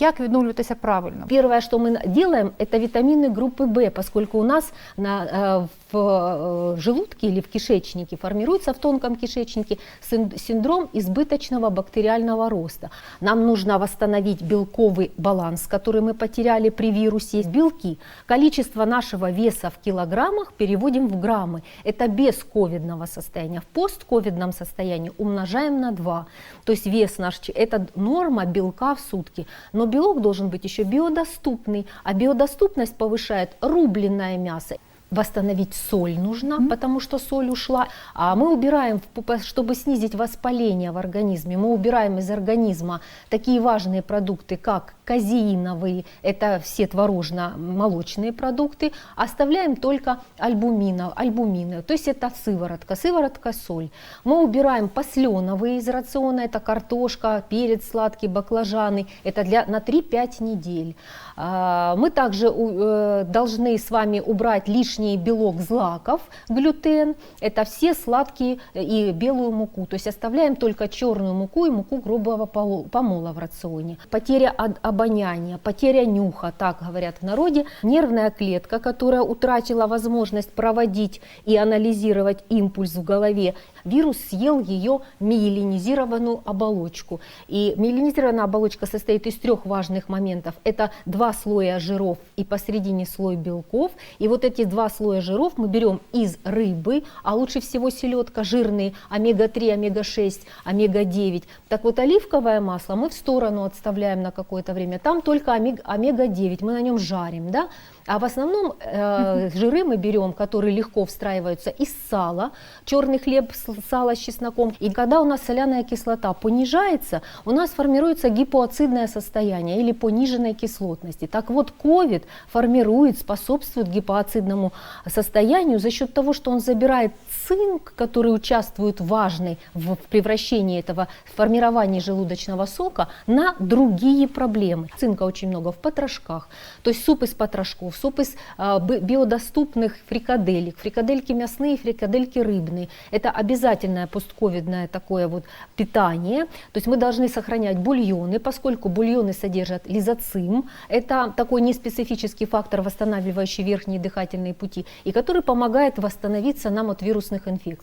Як відновлюватися правильно? Первое, что мы делаем, это витамины группы В, поскольку у нас на, э, в э, желудке или в кишечнике формируется в тонком кишечнике син- синдром избыточного бактериального роста. Нам нужно восстановить белковый баланс, который мы потеряли при вирусе. Белки, количество нашего веса в килограммах переводим в граммы. Это без ковидного состояния. В постковидном состоянии умножаем на 2. То есть вес наш, это норма белка в сутки. Но белок должен быть еще биодоступный, а биодоступность повышает рубленное мясо. Восстановить соль нужно, потому что соль ушла. А мы убираем, чтобы снизить воспаление в организме, мы убираем из организма такие важные продукты, как казеиновые, это все творожно-молочные продукты, оставляем только альбуминов, альбумины, то есть это сыворотка, сыворотка соль. Мы убираем посленовые из рациона, это картошка, перец сладкий, баклажаны, это для, на 3-5 недель. А, Мы также э, должны с вами убрать лишний белок злаков, глютен, это все сладкие э, и белую муку, то есть оставляем только черную муку и муку грубого помола в рационе. Потеря од- обоняния, потеря нюха, так говорят в народе, нервная клетка, которая утратила возможность проводить и анализировать импульс в голове, вирус съел ее миелинизированную оболочку. И миелинизированная оболочка состоит из трех важных моментов. Это два слоя жиров и посередине слой белков. И вот эти два слоя жиров мы берем из рыбы, а лучше всего селедка жирные, омега-3, омега-6, омега-9. Так вот оливковое масло мы в сторону отставляем на какое-то время. Там только омег- омега-9, мы на нем жарим, да? А в основном э, жиры мы берем, которые легко встраиваются из сала, черный хлеб, сало с чесноком. И когда у нас соляная кислота понижается, у нас формируется гипоацидное состояние или пониженной кислотности. Так вот, ковид формирует, способствует гипоацидному состоянию за счет того, что он забирает цинк, который участвует важный в в превращении этого, в формировании желудочного сока, на другие проблемы. Цинка очень много в потрошках, то есть суп из потрошков, суп из а, биодоступных фрикаделек, фрикадельки мясные, фрикадельки рыбные. Это обязательное постковидное такое вот питание. То есть мы должны сохранять бульоны, поскольку бульоны содержат лизоцим. Это такой неспецифический фактор, восстанавливающий верхние дыхательные пути, и который помогает восстановиться нам от вирусных инфекций.